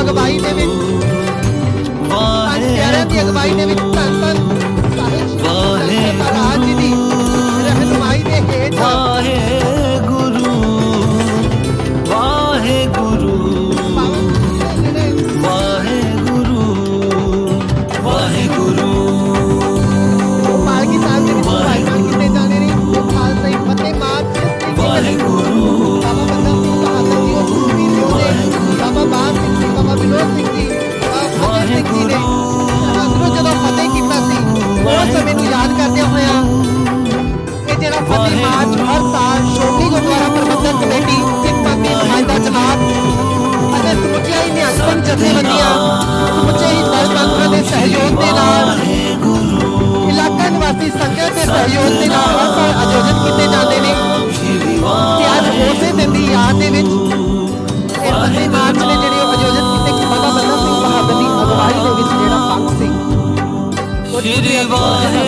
ਅਗਵਾਈ ਦੇ ਵਿੱਚ, ਪੰਜ ਦੀ ਅਗਵਾਈ ਦੇ ਵਿੱਚ ਧੰਨ ਧੰਨ ਸਾਹਿਬ ਜੀ ਦੀ ਰਹਿਨੁਮਾਈ ਦੇ ਹੇਠ ਜਥੇਬੰਦੀਆਂ ਸਮੁੱਚੇ ਹੀ ਦਲ ਪੰਥਾਂ ਦੇ ਸਹਿਯੋਗ ਦੇ ਨਾਲ। ਇਲਾਕਾ ਨਿਵਾਸੀ ਸੰਗਤ ਦੇ ਸਹਿਯੋਗ ਦੇ ਨਾਲ ਹਰ ਸਾਲ ਆਯੋਜਿਤ ਕੀਤੇ ਜਾਂਦੇ ਨੇ। ਤੇ ਅੱਜ ਉਸੇ ਦਿਨ ਦੀ ਯਾਦ ਦੇ ਵਿੱਚ ਇਹ ਫਤਿਹ ਮਾਰਚ ਨੇ ਜਿਹੜੇ ਉਹ ਆਯੋਜਿਤ ਕੀਤੇ ਕਿ ਬਾਬਾ ਬੰਦਾ ਸਿੰਘ ਬਹਾਦਰ ਦੀ ਅਗਵਾਈ ਦੇ ਵਿੱਚ ਜਿਹੜਾ ਪੰਥ ਸੀ। ਸ਼੍ਰੀ ਬੜੇ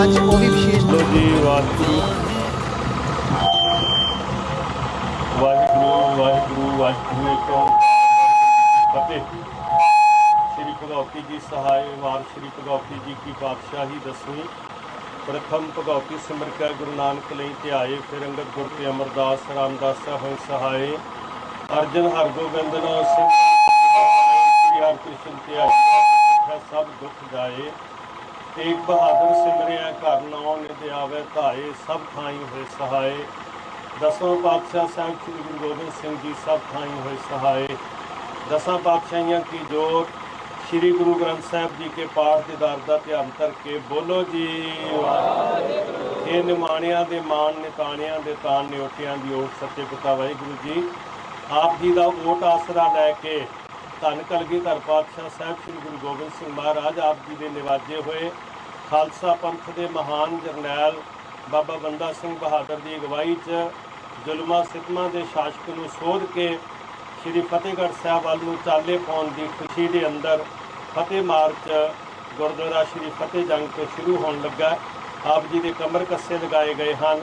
ਸਿੰਘ ਉਹ ਵੀ ਵਿਸ਼ੇਸ਼ ਲੋ ਜੀ, ਵਾਹਿਗੁਰੂ। ਵਾਹਿਗੁਰੂ ਵਾਹਿਗੁਰੂ ਵਾਹਿਗੁਰੂ, ਇੱਕ ਫਤਿਹ। ਸ੍ਰੀ ਭਗਵਤੀ ਜੀ ਸਹਾਇ ਵਾਰ, ਸ੍ਰੀ ਭਗਵਤੀ ਜੀ ਕੀ ਪਾਤਸ਼ਾਹੀ ਦਸਵੀਂ। ਪ੍ਰਥਮ ਭਗਵਤੀ ਸਿਮਰ ਕੈ ਗੁਰੂ ਨਾਨਕ ਲਈ ਧਿਆਏ ਫਿਰ ਅੰਗਦ ਗੁਰ ਤੇ ਅਮਰਦਾਸ, ਰਾਮਦਾਸ ਹੋਏ ਸਹਾਏ ਅਰਜਨ ਹਰਗੋਬਿੰਦ ਨਾਮ ਸਿੰਘ ਸ੍ਰੀ ਹਰਿਕ੍ਰਿਸ਼ਨ ਧਿਆਏ ਸਭ ਦੁੱਖ ਜਾਏ। ਤੇਗ ਬਹਾਦਰ ਸਿਮਰਿਆ ਘਰ ਨਾਉ ਨਿਤ ਆਵੇ ਧਾਏ, ਸਭ ਥਾਈ ਹੋਏ ਸਹਾਏ। ਦਸਵਾਂ ਪਾਤਸ਼ਾਹ ਸਾਹਿਬ ਸ੍ਰੀ ਗੁਰੂ ਗੋਬਿੰਦ ਸਿੰਘ ਜੀ ਸਭ ਥਾਈ ਹੋਏ ਸਹਾਏ। ਦਸਾਂ ਪਾਤਸ਼ਾਹੀਆਂ ਕੀ ਜੋਤ ਸ੍ਰੀ ਗੁਰੂ ਗ੍ਰੰਥ ਸਾਹਿਬ ਜੀ ਕੇ ਪਾਠ ਦੇ ਦਰ ਦਾ ਧਿਆਨ ਧਰ ਕੇ ਬੋਲੋ ਜੀ। ਇਹ ਨਿਮਾਣਿਆਂ ਦੇ ਮਾਣ ਨਿਤਾਣਿਆਂ ਦੇ ਤਾਨ ਨਿਉਟਿਆਂ ਦੀ ਓਟ ਸੱਚੇ ਪਿਤਾ ਵਾਹਿਗੁਰੂ ਜੀ। ਆਪ ਜੀ ਦਾ ਓਟ ਆਸਰਾ ਲੈ ਕੇ ਧੰਨ ਕਲਗੀਧਰ ਪਾਤਸ਼ਾਹ ਸਾਹਿਬ ਸ੍ਰੀ ਗੁਰੂ ਗੋਬਿੰਦ ਸਿੰਘ ਮਹਾਰਾਜ, ਆਪ ਜੀ ਦੇ ਨਿਵਾਜੇ ਹੋਏ ਖਾਲਸਾ ਪੰਥ ਦੇ ਮਹਾਨ ਜਰਨੈਲ ਬਾਬਾ ਬੰਦਾ ਸਿੰਘ ਬਹਾਦਰ ਦੀ ਅਗਵਾਈ 'ਚ ਜ਼ੁਲਮਾਂ ਸਿਤਮਾਂ ਦੇ ਸ਼ਾਸਕ ਨੂੰ ਸੋਧ ਕੇ ਸ੍ਰੀ ਫਤਿਹਗੜ੍ਹ ਸਾਹਿਬ ਵੱਲ ਨੂੰ ਚਾਲੇ ਪਾਉਣ ਦੀ ਖੁਸ਼ੀ ਦੇ ਅੰਦਰ ਫਤਿਹ ਮਾਰਚ ਗੁਰਦੁਆਰਾ ਸ੍ਰੀ ਫਤਿਹ ਜੰਗ ਤੋਂ ਸ਼ੁਰੂ ਹੋਣ ਲੱਗਾ। ਆਪ ਜੀ ਦੇ ਕਮਰ ਕੱਸੇ ਲਗਾਏ ਗਏ ਹਨ।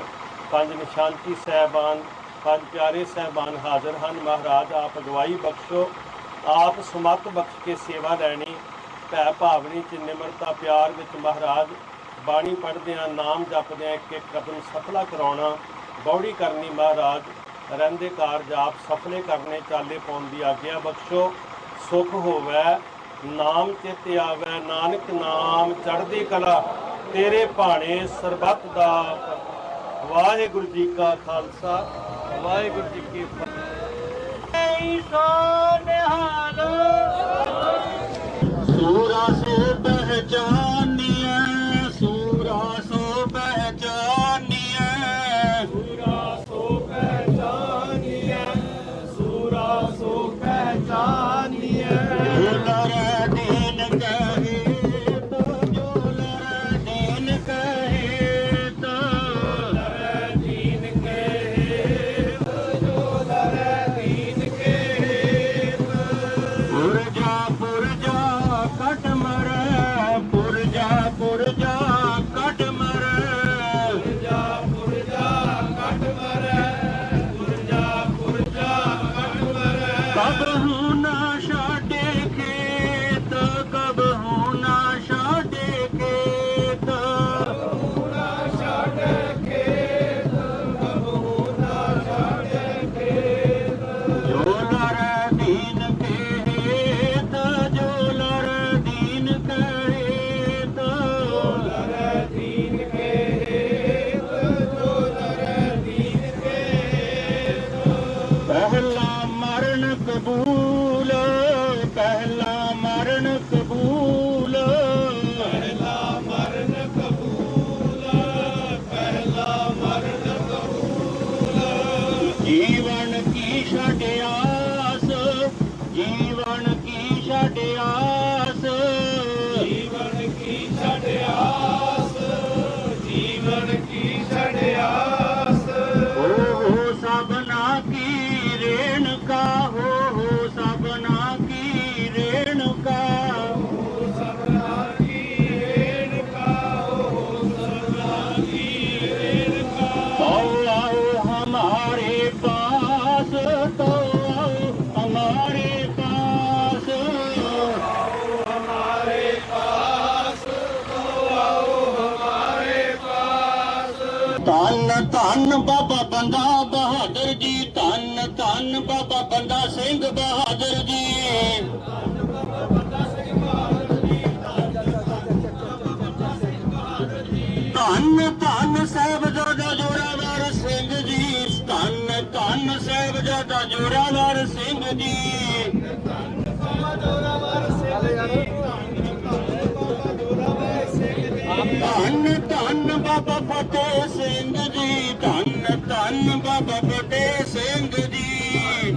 ਪੰਜ ਨਿਸ਼ਾਨਤੀ ਸਹਿਬਾਨ, ਪੰਜ ਪਿਆਰੇ ਸਹਿਬਾਨ ਹਾਜ਼ਰ ਹਨ। ਮਹਾਰਾਜ, ਆਪ ਅਗਵਾਈ ਬਖਸ਼ੋ। ਆਪ ਸਮਤ ਬਖਸ਼ ਕੇ ਸੇਵਾ ਲੈਣੀ, ਭੈ ਭਾਵਨੀ ਚ ਨਿਮਰਤਾ ਪਿਆਰ ਵਿੱਚ ਮਹਾਰਾਜ, ਬਾਣੀ ਪੜ੍ਹਦਿਆਂ, ਨਾਮ ਜਪਦਿਆਂ ਇੱਕ ਇੱਕ ਕਦਮ ਸਫਲਾ ਕਰਾਉਣਾ, ਬੌੜੀ ਕਰਨੀ ਮਹਾਰਾਜ, ਰਹਿੰਦੇ ਕਾਰਜ ਆਪ ਸਫਲੇ ਕਰਨੇ, ਚਾਲੇ ਪਾਉਣ ਦੀ ਆਗਿਆ ਬਖਸ਼ੋ, ਸੁਖ ਹੋਵੇ, ਨਾਮ ਚਿਤ ਆਵੇ, ਨਾਨਕ ਨਾਮ ਚੜ੍ਹਦੀ ਕਲਾ, ਤੇਰੇ ਭਾਣੇ ਸਰਬੱਤ ਦਾ ਵਾਹਿਗੁਰੂ ਜੀ ਕਾ ਖਾਲਸਾ, ਵਾਹਿਗੁਰੂ ਜੀ ਕੀ ਫਤਿਹ। ਲਈ ਸੋ ਨਿਹਾਲ ਸੂਰਾ ਸੋ ਪਹਿਚਾਨੀਐ ਸੂਰਾ ਸੋ ਪਹਿਚਾਨੀਐ। ਸੂਰਾ ਸੋ ਪਹਿਚਾਨੀਐ ਸੂਰਾ ਸੋ ਪਹਿਚਾਨੀਐ। ਹੁਨਰ ਦੀਨ ਕੈ Even ਧੰਨ ਬਾਬਾ ਬੰਦਾ ਬਹਾਦਰ ਜੀ, ਧੰਨ ਧੰਨ ਬਾਬਾ ਬੰਦਾ ਸਿੰਘ ਬਹਾਦਰ ਜੀ। ਧੰਨ ਧੰਨ ਸਾਹਿਬਜ਼ਾਦਾ ਜੋਰਾਵਰ ਸਿੰਘ ਜੀ, ਧੰਨ ਧੰਨ ਸਾਹਿਬਜ਼ਾਦਾ ਜੋਰਾਵਰ ਸਿੰਘ ਜੀ। ਧੰਨ ਫਤਿਹ ਸਿੰਘ ਜੀ, ਧੰਨ ਧੰਨ ਬਾਬਾ ਫਤਿਹ ਸਿੰਘ ਜੀ।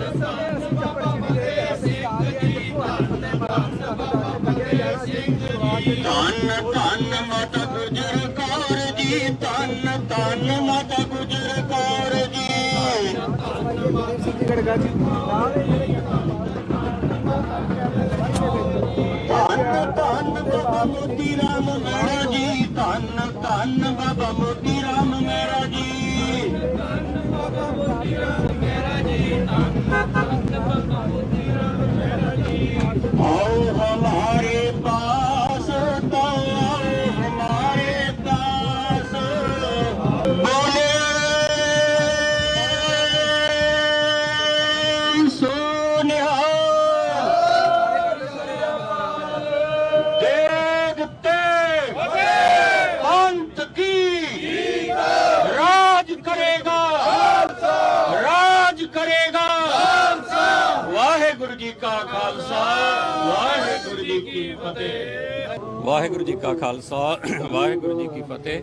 ਧੰਨ ਧੰਨ ਮਾਤਾ ਗੁਜਰ ਕੌਰ ਜੀ, ਧੰਨ ਧੰਨ ਮਾਤਾ ਗੁਜਰ ਕੌਰ ਜੀ। ਵਾਹਿਗੁਰੂ ਜੀ ਕਾ ਖਾਲਸਾ, ਵਾਹਿਗੁਰੂ ਜੀ ਕੀ ਫਤਿਹ।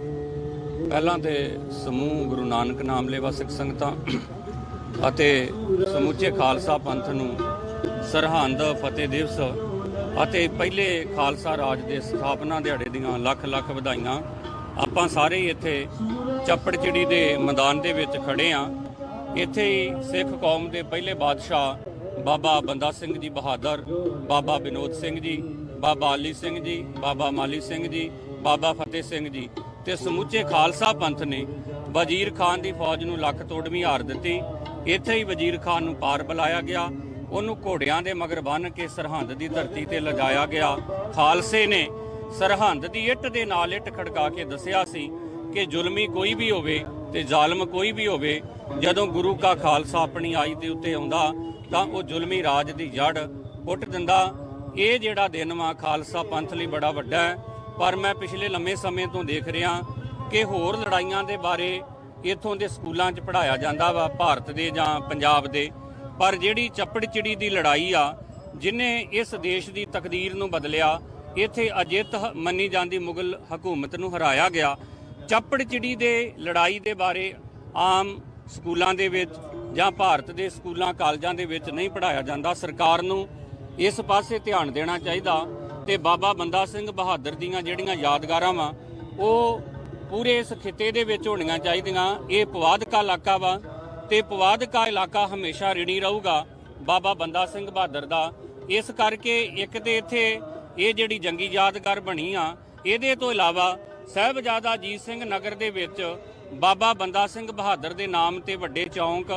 ਪਹਿਲਾਂ ਤੇ ਸਮੂਹ ਗੁਰੂ ਨਾਨਕ ਨਾਮ ਲੇਵਾ ਸਿੱਖ ਸੰਗਤਾਂ ਅਤੇ ਸਮੁੱਚੇ ਖਾਲਸਾ ਪੰਥ ਨੂੰ ਸਰਹੰਦ ਫਤਿਹ ਦਿਵਸ ਅਤੇ ਪਹਿਲੇ ਖਾਲਸਾ ਰਾਜ ਦੇ ਸਥਾਪਨਾ ਦਿਹਾੜੇ ਦੀਆਂ ਲੱਖ ਲੱਖ ਵਧਾਈਆਂ ਆਪਾਂ ਸਾਰੇ ਇੱਥੇ ਚੱਪੜਚਿੜੀ ਦੇ ਮੈਦਾਨ ਦੇ ਵਿੱਚ ਖੜੇ ਆਂ। ਇੱਥੇ ਹੀ ਸਿੱਖ ਕੌਮ ਦੇ ਪਹਿਲੇ ਬਾਦਸ਼ਾਹ ਬਾਬਾ ਬੰਦਾ ਸਿੰਘ ਜੀ ਬਹਾਦਰ, ਬਾਬਾ ਵਿਨੋਦ ਸਿੰਘ ਜੀ, ਬਾਬਾ ਅਲੀ ਸਿੰਘ ਜੀ, ਬਾਬਾ ਮਾਲੀ ਸਿੰਘ ਜੀ, ਬਾਬਾ ਫਤਿਹ ਸਿੰਘ ਜੀ ਤੇ ਸਮੁੱਚੇ ਖਾਲਸਾ ਪੰਥ ਨੇ ਵਜ਼ੀਰ ਖਾਨ ਦੀ ਫੌਜ ਨੂੰ ਲੱਖ ਤੋੜਵੀਂ ਹਾਰ ਦਿੱਤੀ। ਇੱਥੇ ਹੀ ਵਜ਼ੀਰ ਖਾਨ ਨੂੰ ਪਾਰ ਬੁਲਾਇਆ ਗਿਆ। ਉਹਨੂੰ ਘੋੜਿਆਂ ਦੇ ਮਗਰ ਬੰਨ੍ਹ ਕੇ ਸਰਹੰਦ ਦੀ ਧਰਤੀ ਤੇ ਲਿਜਾਇਆ ਗਿਆ। ਖਾਲਸੇ ਨੇ ਸਰਹੰਦ ਦੀ ਇੱਟ ਦੇ ਨਾਲ ਇੱਟ ਖੜਕਾ ਕੇ ਦੱਸਿਆ ਸੀ ਕਿ ਜ਼ੁਲਮੀ ਕੋਈ ਵੀ ਹੋਵੇ ਤੇ ਜ਼ਾਲਮ ਕੋਈ ਵੀ ਹੋਵੇ, ਜਦੋਂ ਗੁਰੂ ਕਾ ਖਾਲਸਾ ਆਪਣੀ ਆਈ ਦੇ ਉੱਤੇ ਆਉਂਦਾ, ਤਾਂ ਉਹ ਜ਼ੁਲਮੀ ਰਾਜ ਦੀ ਜੜ ਪੁੱਟ ਦਿੰਦਾ। ਇਹ ਜਿਹੜਾ ਦਿਨ ਵਾ, ਖਾਲਸਾ ਪੰਥ ਲਈ ਬੜਾ ਵੱਡਾ ਹੈ। ਪਰ ਮੈਂ ਪਿਛਲੇ ਲੰਮੇ ਸਮੇਂ ਤੋਂ ਦੇਖ ਰਿਹਾ ਕਿ ਹੋਰ ਲੜਾਈਆਂ ਦੇ ਬਾਰੇ ਇਥੋਂ ਦੇ ਸਕੂਲਾਂ 'ਚ ਪੜਾਇਆ ਜਾਂਦਾ ਵਾ, ਭਾਰਤ ਦੇ ਜਾਂ ਪੰਜਾਬ ਦੇ। ਪਰ ਜਿਹੜੀ ਚੱਪੜਚਿੜੀ ਦੀ ਲੜਾਈ ਆ, ਜਿਨੇ ਇਸ ਦੇਸ਼ ਦੀ ਤਕਦੀਰ ਨੂੰ ਬਦਲਿਆ, ਇੱਥੇ ਅਜਿੱਤ ਮੰਨੀ ਜਾਂਦੀ ਮੁਗਲ ਹਕੂਮਤ ਨੂੰ ਹਰਾਇਆ ਗਿਆ। ਚੱਪੜ ਚਿੜੀ ਦੇ ਲੜਾਈ ਦੇ ਬਾਰੇ ਆਮ ਸਕੂਲਾਂ ਦੇ ਵਿੱਚ ਜਾਂ ਭਾਰਤ ਦੇ ਸਕੂਲਾਂ, ਕਾਲਜਾਂ ਦੇ ਵਿੱਚ ਨਹੀਂ ਪੜਾਇਆ ਜਾਂਦਾ। ਸਰਕਾਰ ਨੂੰ ਇਸ ਪਾਸੇ ਧਿਆਨ ਦੇਣਾ ਚਾਹੀਦਾ ਤੇ ਬਾਬਾ ਬੰਦਾ ਸਿੰਘ ਬਹਾਦਰ ਦੀਆਂ ਜਿਹੜੀਆਂ ਯਾਦਗਾਰਾਂ ਵਾ, ਉਹ ਪੂਰੇ ਇਸ ਖਿੱਤੇ ਦੇ ਵਿੱਚ ਹੋਣੀਆਂ ਚਾਹੀਦੀਆਂ। ਇਹ ਪਵਾਦਕਾ ਇਲਾਕਾ ਵਾ ਤੇ ਪਵਾਦਕਾ ਇਲਾਕਾ ਹਮੇਸ਼ਾ ਰਿਣੀ ਰਹੂਗਾ ਬਾਬਾ ਬੰਦਾ ਸਿੰਘ ਬਹਾਦਰ ਦਾ। ਇਸ ਕਰਕੇ ਇੱਕ ਤੇ ਇੱਥੇ ਇਹ ਜਿਹੜੀ ਜੰਗੀ ਯਾਦਗਾਰ ਬਣੀ ਆ, ਇਹਦੇ ਤੋਂ ਇਲਾਵਾ ਸਾਹਿਬਜ਼ਾਦਾ ਅਜੀਤ ਸਿੰਘ ਨਗਰ ਦੇ ਵਿੱਚ ਬਾਬਾ ਬੰਦਾ ਸਿੰਘ ਬਹਾਦਰ ਦੇ ਨਾਮ ਤੇ ਵੱਡੇ ਚੌਂਕ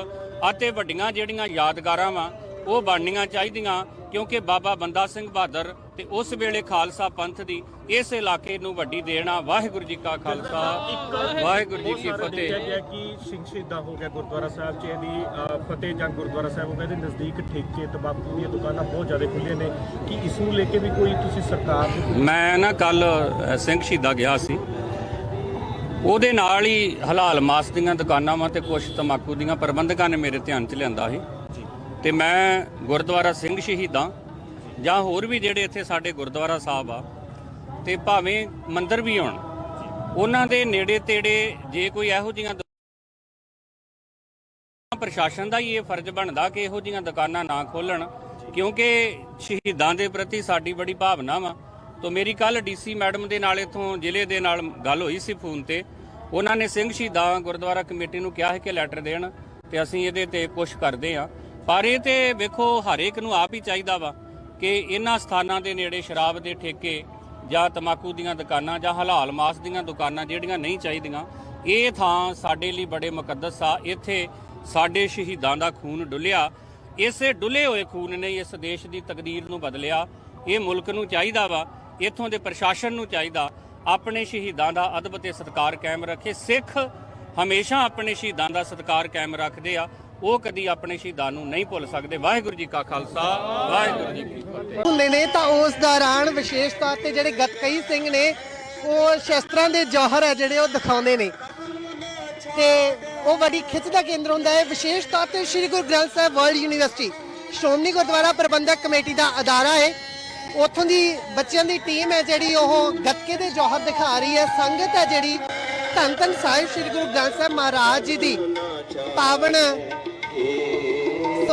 ਅਤੇ ਵੱਡੀਆਂ ਜਿਹੜੀਆਂ ਯਾਦਗਾਰਾਂ ਵਾ ਉਹ ਬਣਨੀਆਂ ਚਾਹੀਦੀਆਂ ਕਿਉਂਕਿ ਬਾਬਾ ਬੰਦਾ ਸਿੰਘ ਬਹਾਦਰ ਤੇ ਉਸ ਵੇਲੇ ਖਾਲਸਾ ਪੰਥ ਦੀ ਇਸ ਇਲਾਕੇ ਨੂੰ ਵੱਡੀ ਦੇਣਾ ਵਾਹਿਗੁਰੂ ਜੀ ਕਾ ਖਾਲਸਾ ਵਾਹਿਗੁਰੂ ਜੀ ਕੀ ਫਤਿਹ। ਗਿਆ ਕਿ ਸਿੰਘ ਸ਼ਹੀਦਾਂ ਹੋ ਗਿਆ ਗੁਰਦੁਆਰਾ ਸਾਹਿਬ ਚ ਇਹਦੀ ਫਤਿਹ ਜੰਗ ਗੁਰਦੁਆਰਾ ਸਾਹਿਬ ਇਹਦੇ ਨਜ਼ਦੀਕ ਠੇਕੇ ਤੰਬਾਕੂ ਦੀਆਂ ਦੁਕਾਨਾਂ ਬਹੁਤ ਜ਼ਿਆਦਾ ਖੁੱਲੀਆਂ ਨੇ। ਕਿ ਇਸ ਨੂੰ ਲੈ ਕੇ ਵੀ ਕੋਈ ਤੁਸੀਂ ਸਰਕਾਰ ਮੈਂ ਨਾ ਕੱਲ ਸਿੰਘ ਸ਼ਹੀਦਾ ਗਿਆ ਸੀ। ਉਹਦੇ ਨਾਲ ਹੀ ਹਲਾਲ ਮਾਸ ਦੀਆਂ ਦੁਕਾਨਾਂ ਵਾਂ ਤੇ ਕੁਝ ਤਮਾਕੂ ਦੀਆਂ ਪ੍ਰਬੰਧਕਾਂ ਨੇ ਮੇਰੇ ਧਿਆਨ 'ਚ ਲਿਆਂਦਾ ਸੀ। ਤੇ ਮੈਂ ਗੁਰਦੁਆਰਾ ਸਿੰਘ ਸ਼ਹੀਦਾਂ ਜਾਂ ਹੋਰ ਵੀ ਜਿਹੜੇ ਇੱਥੇ ਸਾਡੇ ਗੁਰਦੁਆਰਾ ਸਾਹਿਬ ਆ, ਤੇ ਭਾਵੇਂ ਮੰਦਰ ਵੀ ਹੋਣ, ਉਹਨਾਂ ਦੇ ਨੇੜੇ ਤੇੜੇ ਜੇ ਕੋਈ ਇਹੋ ਜਿਹੀਆਂ ਪ੍ਰਸ਼ਾਸਨ ਦਾ ਹੀ ਇਹ ਫਰਜ਼ ਬਣਦਾ ਕਿ ਇਹੋ ਜਿਹੀਆਂ ਦੁਕਾਨਾਂ ਨਾ ਖੋਲਣ ਕਿਉਂਕਿ ਸ਼ਹੀਦਾਂ ਦੇ ਪ੍ਰਤੀ ਸਾਡੀ ਬੜੀ ਭਾਵਨਾ ਵਾ। ਤੋਂ ਮੇਰੀ ਕੱਲ ਡੀਸੀ ਮੈਡਮ ਦੇ ਨਾਲ ਇਥੋਂ ਜ਼ਿਲ੍ਹੇ ਦੇ ਨਾਲ ਗੱਲ ਹੋਈ ਸੀ ਫੋਨ ਤੇ। ਉਹਨਾਂ ਨੇ ਸਿੰਘ ਸ਼ਹੀਦਾਂ ਗੁਰਦੁਆਰਾ ਕਮੇਟੀ ਨੂੰ ਕਿਹਾ ਹੈ ਕਿ ਲੈਟਰ ਦੇਣ, ਤੇ ਅਸੀਂ ਇਹਦੇ ਤੇ ਪੁਸ਼ ਕਰਦੇ ਆ ਪਰ ਇਹ ਤੇ ਵੇਖੋ, ਹਰੇਕ ਨੂੰ ਆਪ ਹੀ ਚਾਹੀਦਾ ਵਾ ਕਿ ਇਹਨਾਂ ਸਥਾਨਾਂ ਦੇ ਨੇੜੇ ਸ਼ਰਾਬ ਦੇ ਠੇਕੇ ਜਾਂ ਤਮਾਕੂ ਦੀਆਂ ਦੁਕਾਨਾਂ ਜਾਂ ਹਲਾਲ ਮਾਸ ਦੀਆਂ ਦੁਕਾਨਾਂ ਜਿਹੜੀਆਂ ਨਹੀਂ ਚਾਹੀਦੀਆਂ, ਇਹ ਥਾਂ ਸਾਡੇ ਲਈ ਬੜੇ ਮੁਕੱਦਸ ਆ। ਇੱਥੇ ਸਾਡੇ ਸ਼ਹੀਦਾਂ ਦਾ ਖੂਨ ਡੁੱਲਿਆ। ਇਸੇ ਡੁੱਲੇ ਹੋਏ ਖੂਨ ਨੇ ਇਸ ਦੇਸ਼ ਦੀ ਤਕਦੀਰ ਨੂੰ ਬਦਲਿਆ। ਇਹ ਮੁਲਕ ਨੂੰ ਚਾਹੀਦਾ ਵਾ, ਇੱਥੋਂ ਦੇ ਪ੍ਰਸ਼ਾਸਨ ਨੂੰ ਚਾਹੀਦਾ। ਆਪਣੇ ਸ਼ਹੀਦਾਂ ਦਾ ਅਦਬ ਤੇ ਸਤਿਕਾਰ ਕਾਇਮ ਰੱਖੇ। ਸਿੱਖ ਹਮੇਸ਼ਾ ਆਪਣੇ ਸ਼ਹੀਦਾਂ ਦਾ ਸਤਿਕਾਰ ਕਾਇਮ ਰੱਖਦੇ ਆ। ਉਹ ਕਦੀ ਆਪਣੇ ਸ਼ਹੀਦਾਂ ਨੂੰ ਨਹੀਂ ਭੁੱਲ ਸਕਦੇ। ਵਾਹਿਗੁਰੂ ਜੀ ਕਾ ਖਾਲਸਾ, ਵਾਹਿਗੁਰੂ ਜੀ ਕੀ ਫਤਿਹ। ਹੁੰਦੇ ਨੇ ਤਾਂ ਉਸ ਦੌਰਾਨ ਵਿਸ਼ੇਸ਼ ਤੌਰ ਤੇ ਜਿਹੜੇ ਗਤਕਈ ਸਿੰਘ ਨੇ, ਉਹ ਸ਼ਸਤਰਾਂ ਦੇ ਜੌਹਰ ਹੈ ਜਿਹੜੇ ਉਹ ਦਿਖਾਉਂਦੇ ਨੇ। ਤੇ ਉਹ ਬੜੀ ਖਿੱਚ ਦਾ ਕੇਂਦਰ ਹੁੰਦਾ ਹੈ। ਵਿਸ਼ੇਸ਼ ਤੌਰ ਤੇ Sri Guru Granth Sahib world university, Shiromani Gurdwara Prabandhak committee ਦਾ ਅਦਾਰਾ ਹੈ। ਉੱਥੋਂ ਦੀ ਬੱਚਿਆਂ ਦੀ ਟੀਮ ਹੈ ਜਿਹੜੀ ਉਹ ਗੱਤਕੇ ਦੇ ਜੋਹਰ ਦਿਖਾ ਰਹੀ ਹੈ। ਸੰਗਤ ਹੈ ਜਿਹੜੀ ਧੰਨ ਧੰਨ ਸਾਹਿਬ ਸ੍ਰੀ ਗੁਰੂ ਗ੍ਰੰਥ ਸਾਹਿਬ ਮਹਾਰਾਜ ਜੀ ਦੀ। ਪਾਵਨ।